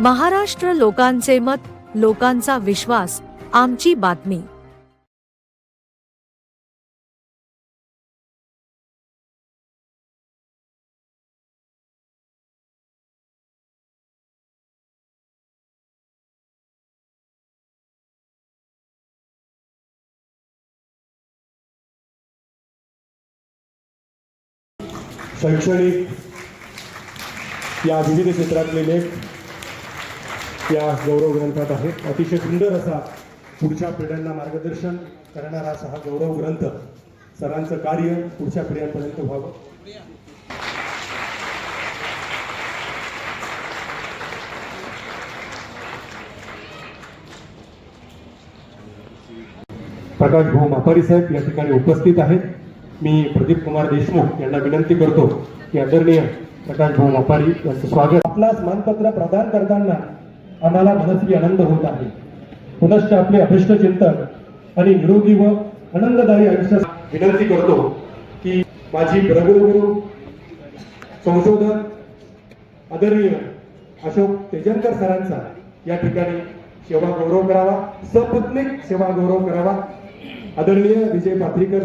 महाराष्ट्र लोकांचे मत लोकांचा विश्वास आमची बातमी. शैक्षणिक या विविध क्षेत्रातले लेख या गौरव ग्रंथात आहेत अतिशय सुंदर असा पुढच्या पिढ्यांना मार्गदर्शन करणारा असा हा गौरव ग्रंथ सरांचं कार्य पुढच्या पिढ्यांपर्यंत व्हावं. प्रकाश भाऊ मापारी साहेब या ठिकाणी उपस्थित आहेत. मी प्रदीप कुमार देशमुख यांना विनंती करतो की आदरणीय प्रकाश भाऊ मापारी यांचं स्वागत. आपणास मानपत्र प्रदान करताना आम्हाला मनस्वी आनंद होत आहे. पुनश्च आपले अभिष्ट चिंतक आणि निरोगी व आनंददायी आयुष्य विनंती करतो की माझी प्रगुरुगुरु संशोधक आदरणीय अशोक तेजनकर सरांचा या ठिकाणी सेवा गौरव करावा सपत्निक सेवा गौरव करावा. आदरणीय विजय पात्रीकर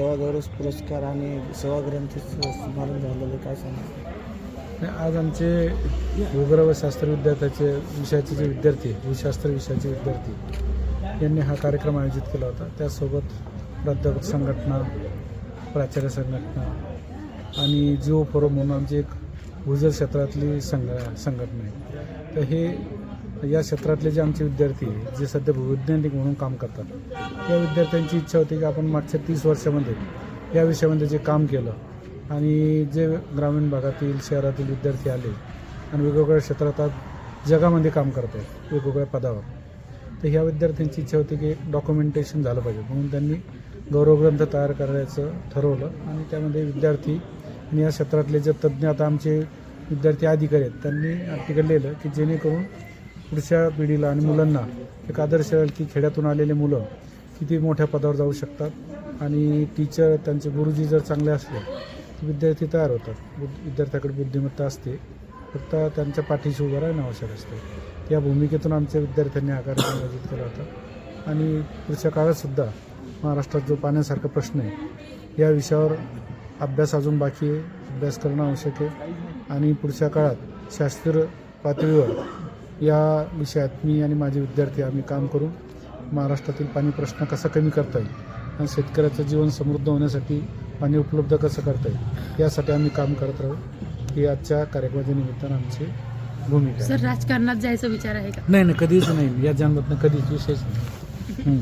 सेवागौरव पुरस्कार आणि सेवाग्रंथी स्मरण झालेलं काय सांगा आणि आज आमचे भूगर्भशास्त्र विद्यार्थ्याचे विषयाचे जे विद्यार्थी भूशास्त्र विषयाचे विद्यार्थी यांनी हा कार्यक्रम आयोजित केला होता. त्यासोबत प्राध्यापक संघटना प्राचार्य संघटना आणि जिओ फोरम म्हणून आमची एक भूजल क्षेत्रातली संघ संघटना आहे. तर हे या क्षेत्रातले जे आमचे विद्यार्थी आहे, जे सध्या भूवैज्ञानिक म्हणून काम करतात या विद्यार्थ्यांची इच्छा होती की आपण मागच्या तीस वर्षामध्ये या विषयामध्ये जे काम केलं आणि जे ग्रामीण भागातील शहरातील विद्यार्थी आले आणि वेगवेगळ्या क्षेत्रात आज जगामध्ये काम करत आहेत वेगवेगळ्या पदावर. तर ह्या विद्यार्थ्यांची इच्छा होती की डॉक्युमेंटेशन झालं पाहिजे म्हणून त्यांनी गौरवग्रंथ तयार करायचं ठरवलं आणि त्यामध्ये विद्यार्थी आणि या क्षेत्रातले जे तज्ज्ञ आता आमचे विद्यार्थी अधिकारी आहेत त्यांनी आर्टिकल लिहिलं की जेणेकरून पुढच्या पिढीला आणि मुलांना एक आदर्श की खेड्यातून आलेले मुलं किती मोठ्या पदावर जाऊ शकतात. आणि टीचर त्यांचे गुरुजी जर चांगले असले तर विद्यार्थी तयार होतात. विद्यार्थ्याकडे बुद्धिमत्ता असते. फक्त त्यांच्या पाठीशी उभं राहणं आवश्यक असते. या भूमिकेतून आमच्या विद्यार्थ्यांनी आकार कार्यक्रम आयोजित केला होता. आणि पुढच्या काळातसुद्धा महाराष्ट्रात जो पाण्यासारखा प्रश्न आहे या विषयावर अभ्यास अजून बाकी आहे. अभ्यास करणं आवश्यक आहे. आणि पुढच्या काळात शास्त्रीय पातळीवर या विषयात मी आणि माझे विद्यार्थी आम्ही काम करून महाराष्ट्रातील पाणी प्रश्न कसा कमी करता येईल आणि शेतकऱ्याचं जीवन समृद्ध होण्यासाठी पाणी उपलब्ध कसं करता येईल यासाठी आम्ही काम करत राहू. ही आजच्या कार्यक्रमाच्या निमित्तानं आमची भूमिका सर राजकारणात जायचा विचार आहे का? नाही नाही कधीच नाही. या जन्मातनं कधीच विशेष नाही.